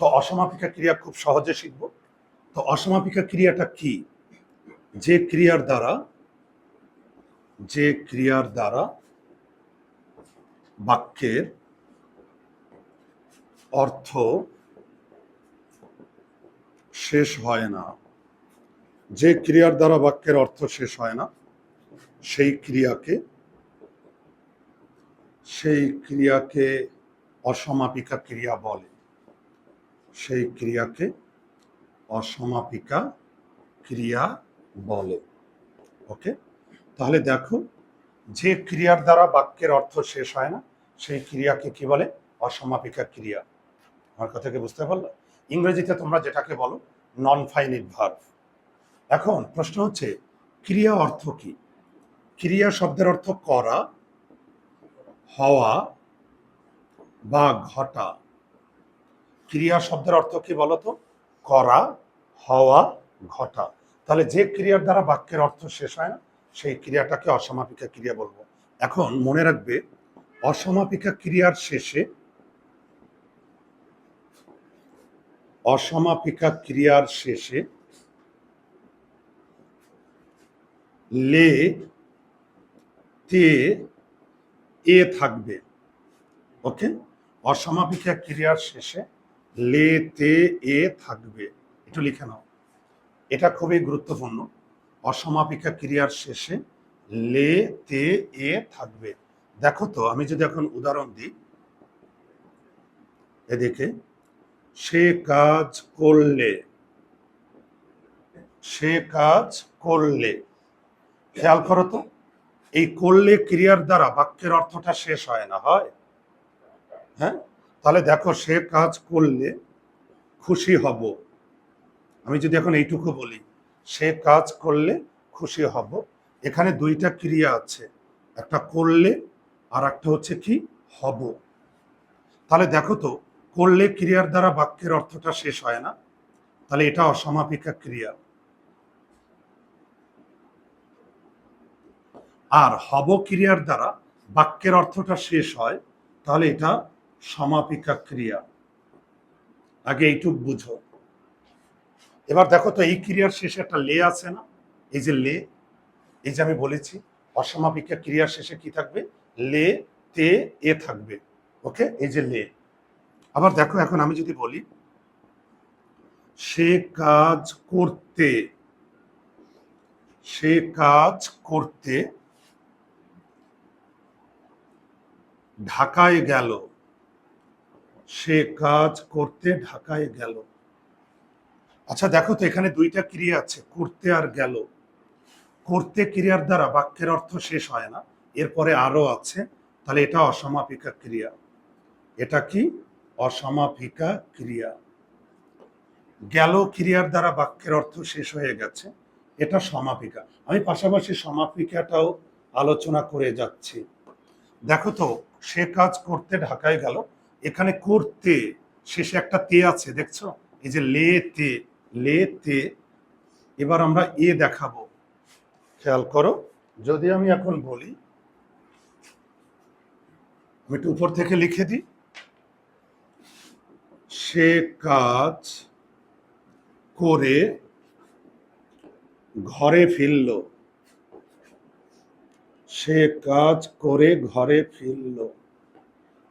তো অসমাপিকা ক্রিয়া খুব সহজে শিখব। তো অসমাপিকা ক্রিয়াটা কি? যে ক্রিয়ার দ্বারা, যে ক্রিয়ার দ্বারা বাক্যের অর্থ শেষ হয় না, যে ক্রিয়ার দ্বারা বাক্যের অর্থ শেষ হয় না, সেই ক্রিয়াকে সেই ক্রিয়াকে অসমাপিকা ক্রিয়া বলে। সেই ক্রিয়াকে অসমাপিকা ক্রিয়া বলে। ওকে? তাহলে দেখো, যে ক্রিয়ার দ্বারা বাক্যের অর্থ শেষ হয় না, সেই ক্রিয়াকে কি বলে? অসমাপিকা ক্রিয়া। আমার কথাকে বুঝতে পারল? ইংরেজিতে তোমরা যেটাকে বলো নন ফাইনিট ভার্ভ এখন প্রশ্ন হচ্ছে, ক্রিয়া অর্থ কি? ক্রিয়া শব্দের অর্থ করা, হওয়া বা ঘটা। ক্রিয়া শব্দের অর্থ কি বলতো? করা, হওয়া, ঘটা। তাহলে যে ক্রিয়ার দ্বারা বাক্যের অর্থ শেষ হয় না, সেই ক্রিয়াটাকে অসমাপিকা ক্রিয়া বলব। এখন মনে রাখবে, অসমাপিকা ক্রিয়ার শেষে অসমাপিকা ক্রিয়ার শেষে লে, তে, এ থাকবে। ওকে? অসমাপিকা ক্রিয়ার শেষে লে তে এ থাকবে। একটু লিখে নাও। এটা খুবই গুরুত্বপূর্ণ। অসমাপিকা ক্রিয়ার শেষে লে তে এ থাকবে। দেখো তো, আমি যদি এখন উদাহরণ দিই। এদিকে, সে কাজ করলে, সে কাজ করলে, খেয়াল করো তো, এই করলে ক্রিয়ার দ্বারা বাক্যের অর্থটা শেষ হয় না, হয়? হ্যাঁ? তাহলে দেখো সে কাজ করলে খুশি হব। আমি যদি এখন এইটুকু বলি, সে কাজ করলে খুশি হব। এখানে দুইটা ক্রিয়া আছে, একটা করলে আর একটা হচ্ছে কি হব। তাহলে দেখো তো, করলে ক্রিয়ার দ্বারা বাক্যের অর্থটা শেষ হয় না, তাহলে এটা অসমাপিকা ক্রিয়া। আর হব ক্রিয়ার দ্বারা বাক্যের অর্থটা শেষ হয়, তাহলে এটা সমাপিকা ক্রিয়া। আগে এইটুক বুঝো। এবার দেখো তো এই ক্রিয়ার শেষে একটা লে আছে না? এই যে লে, এই যে আমি বলেছি, অসমাপিকা ক্রিয়ার শেষে কি থাকবে? লে, তে, এ থাকবে। ওকে? এই যে লে। আবার দেখো এখন আমি যদি বলি, সে কাজ করতে, সে কাজ করতে ঢাকায় গেল। সে কাজ করতে ঢাকায় গেল। আচ্ছা দেখো তো, এখানে দুইটা ক্রিয়া আছে, করতে আর গেল। করতে ক্রিয়ার দ্বারা বাক্যের অর্থ শেষ হয় না, এরপরে আরও আছে, তাহলে এটা অসমাপিকা ক্রিয়া। এটা কি? অসমাপিকা ক্রিয়া। গেল ক্রিয়ার দ্বারা বাক্যের অর্থ শেষ হয়ে গেছে, এটা সমাপিকা। আমি পাশাপাশি সমাপিকাটাও আলোচনা করে যাচ্ছি। দেখো তো, সে কাজ করতে ঢাকায় গেল এখানে করতে শেষে একটা তে আছে, দেখছ? এই যে লে তে লে তে, এবার আমরা এ দেখাবো। খেয়াল করো, যদি আমি এখন বলি, আমি একটু উপর থেকে লিখে দিই। সে কাজ করে ঘরে ফিরল। সে কাজ করে ঘরে ফিরল।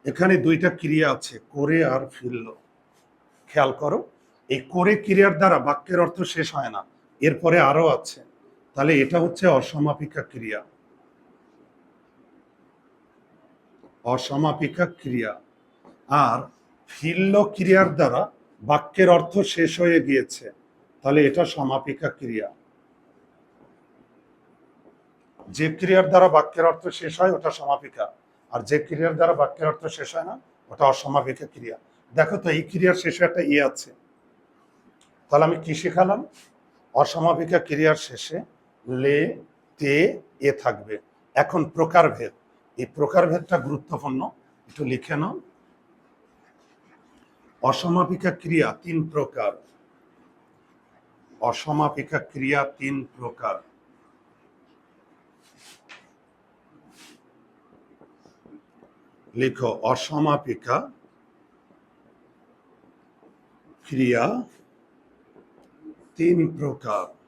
এখানে দুইটা ক্রিয়া আছে, করে আর ফিরল। খেয়াল করো, এই করে ক্রিয়ার দ্বারা বাক্যের অর্থ শেষ হয় না, এরপরে আরও আছে। তাহলে এটা হচ্ছে অসমাপিকা ক্রিয়া। অসমাপিকা ক্রিয়া। আর ফিরল ক্রিয়ার দ্বারা বাক্যের অর্থ শেষ হয়ে গিয়েছে, তাহলে এটা সমাপিকা ক্রিয়া। যে ক্রিয়ার দ্বারা বাক্যের অর্থ শেষ হয়, ওটা সমাপিকা। আর যে ক্রিয়ার দ্বারা বাক্যের অর্থ শেষ হয় না, ওটা অসমাপিকা ক্রিয়া। দেখো তো, এই ক্রিয়ার শেষে একটা ইয়ে আছে। তাহলে আমি কি শেখালাম? অসমাপিকা ক্রিয়ার শেষে লে, তে, এ থাকবে। এখন প্রকারভেদ। এই প্রকারভেদটা গুরুত্বপূর্ণ। একটু লিখে নাও। অসমাপিকা ক্রিয়া তিন প্রকার। অসমাপিকা ক্রিয়া তিন প্রকার। লিখো, অসমাপিকা ক্রিয়া তিন প্রকার।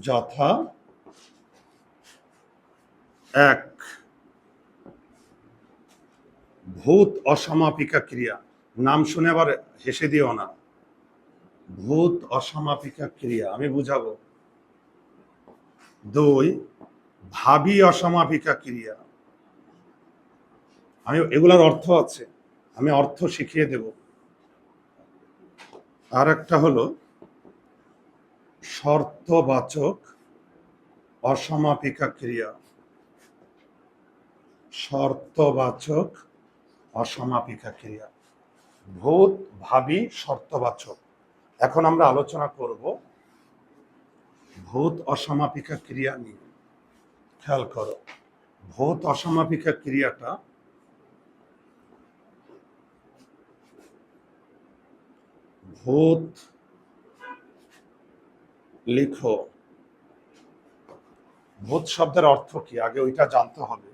যথা, এক, ভূত অসমাপিকা ক্রিয়া। নাম শুনে আবার হেসে দিও না। ভূত অসমাপিকা ক্রিয়া, আমি বুঝাবো। দুই, ভাবি অসমাপিকা ক্রিয়া। আমি এগুলার অর্থ আছে। আমি অর্থ শিখিয়ে দেব। আর একটা হলো, শর্তবাচক অসমাপিকা ক্রিয়া। শর্তবাচক অসমাপিকা ক্রিয়া। ভূত, ভাবি, শর্তবাচক। এখন আমরা আলোচনা করব ভূত অসমাপিকা ক্রিয়া নিয়ে। খেয়াল করো, ভূত অসমাপিকা ক্রিয়াটা ভূত লিখো। ভূত শব্দের অর্থ কি? আগে ওইটা জানতে হবে।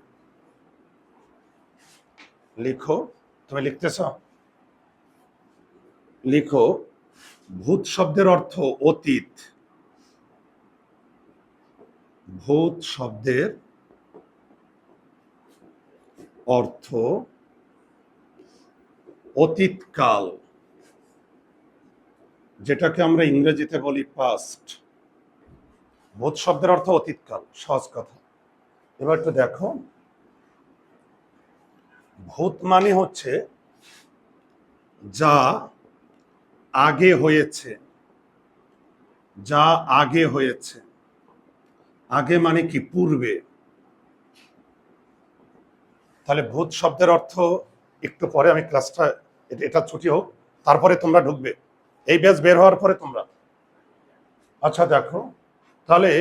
লিখো। তুমি লিখতেছ? লিখো। ভূত শব্দের অর্থ অতীত। ভূত শব্দের অর্থ অতীতকাল। যেটাকে আমরা ইংরেজিতে বলি পাস্ট ভূত শব্দের অর্থ অতীতকাল, সহজ কথা। এবার একটু দেখো। ভূত মানে হচ্ছে যা আগে হয়েছে। যা আগে হয়েছে। আগে মানে কি? পূর্বে। তাহলে ভূত শব্দের অর্থ একটু পরে আমি ক্লাসটা এটা ছুটি হোক, তারপরে তোমরা ঢুকবে। এই ব্যাচ বের হওয়ার পরে তোমরা। আচ্ছা দেখো। তাহলে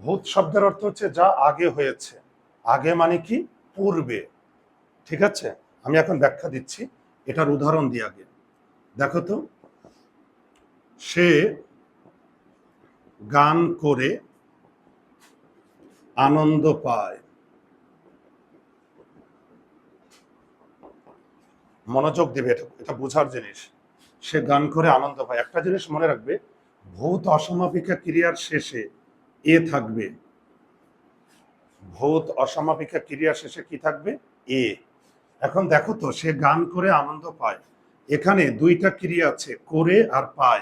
ভূত শব্দের অর্থ হচ্ছে যা আগে হয়েছে। আগে মানে কি? পূর্বে। ঠিক আছে? আমি এখন ব্যাখ্যা দিচ্ছি। এটার উদাহরণ দিয়ে আগে। দেখো তো। সে গান করে, আনন্দ পায়। মনোযোগ দিবে এটা এটা বোঝার জিনিস। সে গান করে আনন্দ পায়। একটা জিনিস মনে রাখবে, ভূত অসমাপিকা ক্রিয়ার শেষে এ থাকবে। ভূত অসমাপিকা ক্রিয়ার শেষে কি থাকবে? এ। এখন দেখো তো, সে গান করে আনন্দ পায়। এখানে দুইটা ক্রিয়া আছে, করে আর পায়।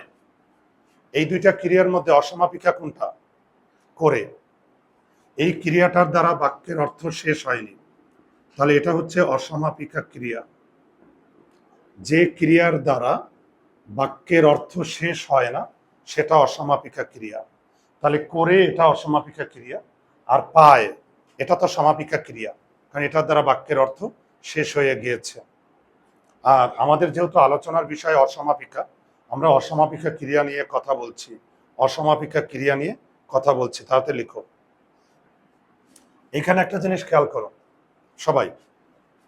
এই দুইটা ক্রিয়ার মধ্যে অসমাপিকা কোনটা? করে। এই ক্রিয়াটার দ্বারা বাক্যের অর্থ শেষ হয়নি। তাহলে এটা হচ্ছে অসমাপিকা ক্রিয়া। যে ক্রিয়ার দ্বারা বাক্যের অর্থ শেষ হয় না, সেটা অসমাপিকা ক্রিয়া। তাহলে করে এটা অসমাপিকা ক্রিয়া, আর পায় এটা তো সমাপিকা ক্রিয়া, কারণ এটার দ্বারা বাক্যের অর্থ শেষ হয়ে গিয়েছে। আর আমাদের যেহেতু আলোচনার বিষয় অসমাপিকা, আমরা অসমাপিকা ক্রিয়া নিয়ে কথা বলছি, অসমাপিকা ক্রিয়া নিয়ে কথা বলছি, তাতে লিখো। এখানে একটা জিনিস খেয়াল করো, সবাই,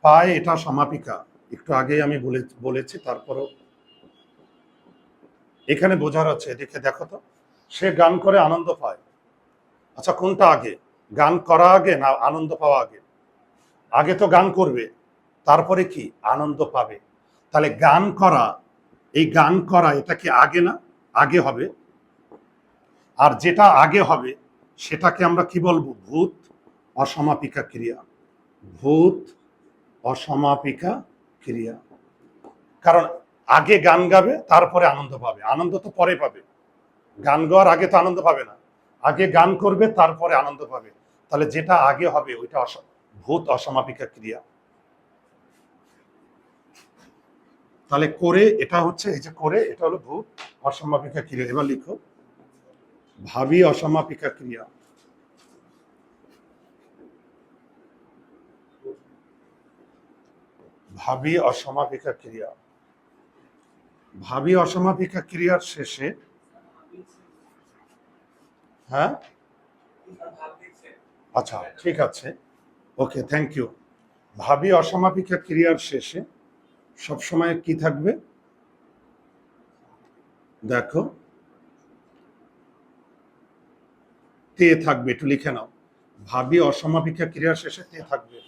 পায় এটা সমাপিকা। একটু আগেই আমি বলেছি, তারপরেও এখানে বোঝার আছে, এদিকে দেখো তো, সে গান করে আনন্দ পায়। আচ্ছা কোনটা আগে? গান করা আগে না আনন্দ পাওয়া আগে? আগে তো গান করবে, তারপরে কি? আনন্দ পাবে। তাহলে গান করা, এই গান করা, এটা কি আগে না? আগে হবে। আর যেটা আগে হবে, সেটাকে আমরা কি বলব? ভূত অসমাপিকা ক্রিয়া। ভূত অসমাপিকা ক্রিয়া। কারণ আগে গান গাবে, তারপরে আনন্দ পাবে। আনন্দ তো পরে পাবে। গান গাওয়ার আগে তো আনন্দ পাবে না। আগে গান করবে, তারপরে আনন্দ পাবে। তাহলে যেটা আগে হবে, ওইটা ভূত অসমাপিকা ক্রিয়া। তাহলে করে, এটা হচ্ছে, এই যে করে, এটা হলো ভূত অসমাপিকা ক্রিয়া। এবার লিখো। ভাবি অসমাপিকা ক্রিয়া। ভাবি অসমাপিকা ক্রিয়া। ভাবি অসমাপিকা ক্রিয়ার শেষে। হ্যাঁ? আচ্ছা ঠিক আছে। ওকে থ্যাংক ইউ ভাবি অসমাপিকা ক্রিয়ার শেষে সবসময় কি থাকবে? দেখো। তে থাকবে, একটু লিখে নাও। ভাবি অসমাপিকা ক্রিয়ার শেষে তে থাকবে।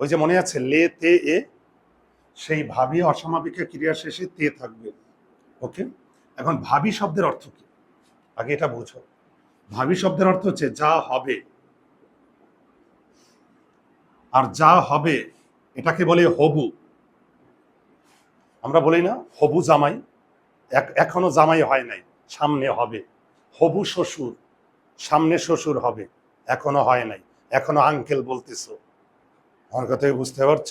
ওই যে মনে আছে, লে, তে, এ সেই ভাবি অসমাপিকা ক্রিয়া শেষে তে থাকবে। ওকে? এখন ভাবি শব্দের অর্থ কি? আগে এটা বোঝো। ভাবি শব্দের অর্থ হচ্ছে যা হবে। আর যা হবে, এটাকে বলে হবু। আমরা বলি না, হবু জামাই। এখনও জামাই হয় নাই, সামনে হবে। হবু শ্বশুর, সামনে শ্বশুর হবে, এখনও হয় নাই, এখনও আঙ্কেল বলতেছো। আমার কথা বুঝতে পারছ?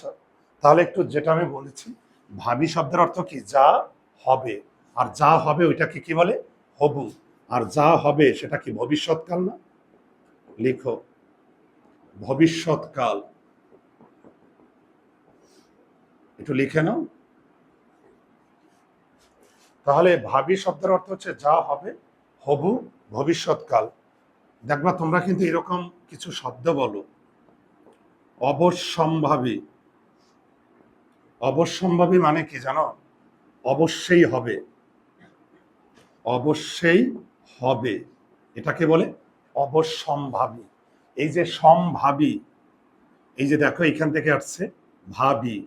তাহলে একটু যেটা আমি বলেছি, ভাবি শব্দের অর্থ কি? যা হবে। আর যা হবে ওইটাকে কি বলে? হবু। আর যা হবে সেটা কি ভবিষ্যৎকাল না? লিখো। ভবিষ্যৎকাল। একটু লিখে নাও। তাহলে ভাবি শব্দের অর্থ হচ্ছে যা হবে, হবু, ভবিষ্যৎকাল। দেখবা তোমরা কিন্তু এরকম কিছু শব্দ বলো। অবশ্যম্ভাবী। অবশ্যম্ভাবী মানে কি জানো? অবশ্যই হবে। অবশ্যই হবে। এটাকে বলে অবশ্যম্ভাবী। এই যে সম্ভাবী, এই যে দেখো এখান থেকে আসছে, ভাবি।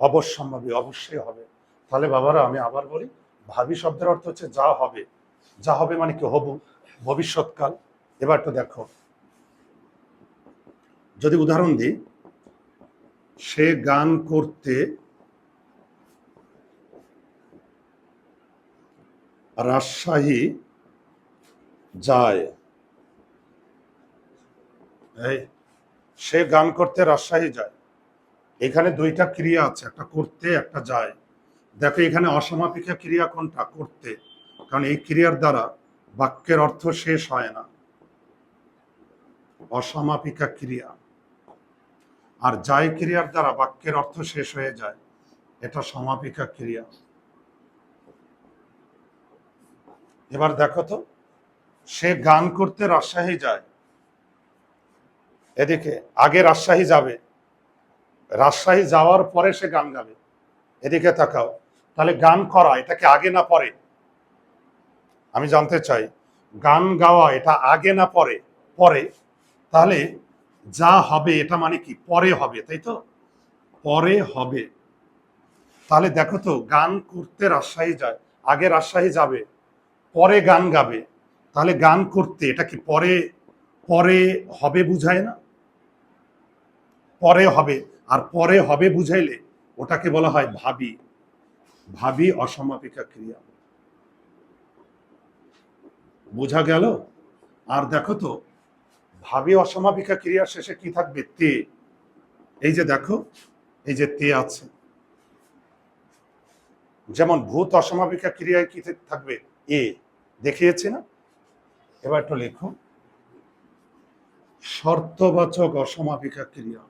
অবশ্যম্ভাবী, অবশ্যই হবে। তাহলে বাবারা, আমি আবার বলি, ভাবি শব্দের অর্থ হচ্ছে যা হবে। যা হবে মানে কি? হবু, ভবিষ্যৎকাল। এবার তো দেখো, যদি উদাহরণ দিই সে গান করতে রাজশাহী যায়। সে গান করতে রাজশাহী যায়। এখানে দুইটা ক্রিয়া আছে, একটা করতে, একটা যায়। দেখো, এখানে অসমাপিকা ক্রিয়া কোনটা? করতে। কারণ এই ক্রিয়ার দ্বারা বাক্যের অর্থ শেষ হয় না। অসমাপিকা ক্রিয়া। আর যায় ক্রিয়ার দ্বারা বাক্যের অর্থ শেষ হয়ে যায়। এটা সমাপিকা ক্রিয়া। এবার দেখো তো, সে গান করতে রাজশাহী যায়। এদিকে, আগে রাজশাহী যাবে। রাজশাহী যাওয়ার পরে সে গান গাবে। এদিকে তাকাও, তাহলে গান করা এটাকে আগে না পরে? আমি জানতে চাই, গান গাওয়া এটা আগে না পরে? পরে। তাহলে যা হবে এটা মানে কি? পরে হবে, তাই তো? পরে হবে। তাহলে দেখো তো, গান করতে রাজশাহী যায়, আগে রাজশাহী যাবে, পরে গান গাবে। তাহলে গান করতে, এটা কি পরে পরে হবে বুঝায় না? পরে হবে, আর পরে হবে বুঝাইলে ওটাকে বলা হয় ভাবি। ভাবি অসমাপিকা ক্রিয়া। বোঝা গেল? আর দেখো তো ভাবি অসমাপিকা ক্রিয়ার শেষে কি থাকবে? তে। এই যে দেখো, এই যে তে আছে। যেমন ভূত অসমাপিকা ক্রিয়ায় কি থাকবে? এ। দেখিয়েছি না? এবার একটু লেখো। শর্তবাচক অসমাপিকা ক্রিয়া।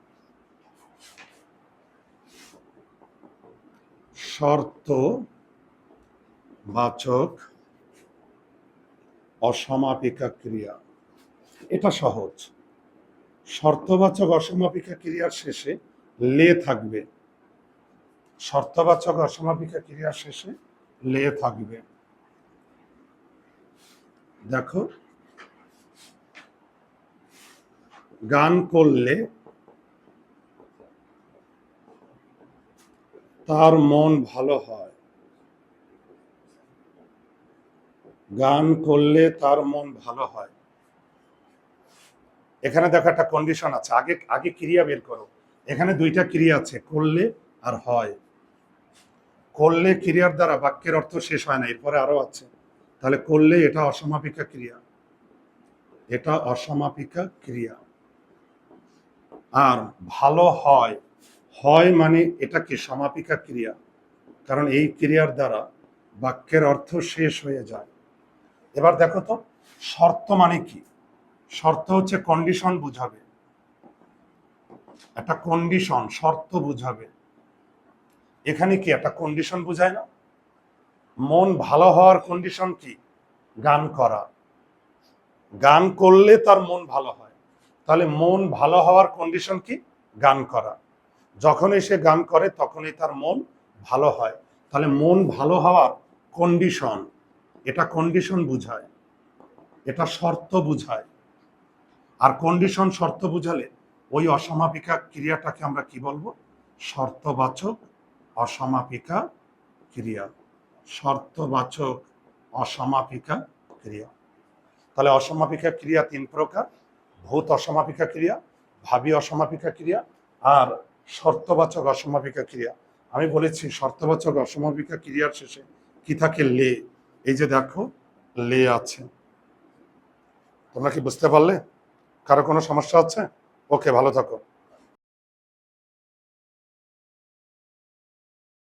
শর্ত বাচক অসমাপিকা ক্রিয়া। এটা সহজ। শর্তবাচক অসমাপিকা ক্রিয়ার শেষে লে থাকবে। শর্তবাচক অসমাপিকা ক্রিয়ার শেষে লে থাকবে। দেখো, গান করলে তার মন ভালো হয়। গান করলে তার মন ভালো হয়। এখানে দেখো একটা কন্ডিশন আছে। আগে আগে ক্রিয়া বের করো। এখানে দুইটা ক্রিয়া আছে, করলে আর হয়। করলে ক্রিয়ার দ্বারা বাক্যের অর্থ শেষ হয় না, এরপরে আরও আছে। তাহলে করলে এটা অসমাপিকা ক্রিয়া। এটা অসমাপিকা ক্রিয়া। আর ভালো হয় হয় মানে এটা কি সমাপিকা ক্রিয়া। কারণ এই ক্রিয়ার দ্বারা বাক্যের অর্থ শেষ হয়ে যায়। এবার দেখো তো, শর্ত মানে কি? শর্ত হচ্ছে কন্ডিশন বুঝাবে। একটা কন্ডিশন শর্ত বুঝাবে। এখানে কি একটা কন্ডিশন বুঝায় না? মন ভালো হওয়ার কন্ডিশন কি? গান করা। গান করলে তার মন ভালো হয়। তাহলে মন ভালো হওয়ার কন্ডিশন কি? গান করা। যখনই সে গান করে, তখনই তার মন ভালো হয়। তাহলে মন ভালো হওয়ার কন্ডিশন এটা কন্ডিশন বুঝায়। এটা শর্ত বুঝায়। কন্ডিশন শর্ত বুঝালে ওই অসমাপিকা ক্রিয়াটাকে আমরা কি বলব? শর্তবাচক অসমাপিকা ক্রিয়া। শর্তবাচক অসমাপিকা ক্রিয়া। তাহলে অসমাপিকা ক্রিয়া তিন প্রকার। ভূত অসমাপিকা ক্রিয়া, ভাবি অসমাপিকা ক্রিয়া আর শর্তবাচক অসমাপিকা ক্রিয়া। আমি বলেছি শর্তবাচক অসমাপিকা ক্রিয়ার শেষে কি থাকে? লে। এই যে দেখো, লে আছে। তোমরা কি বুঝতে পারলে? কারও কোনো সমস্যা আছে ওকে ভালো থাকো।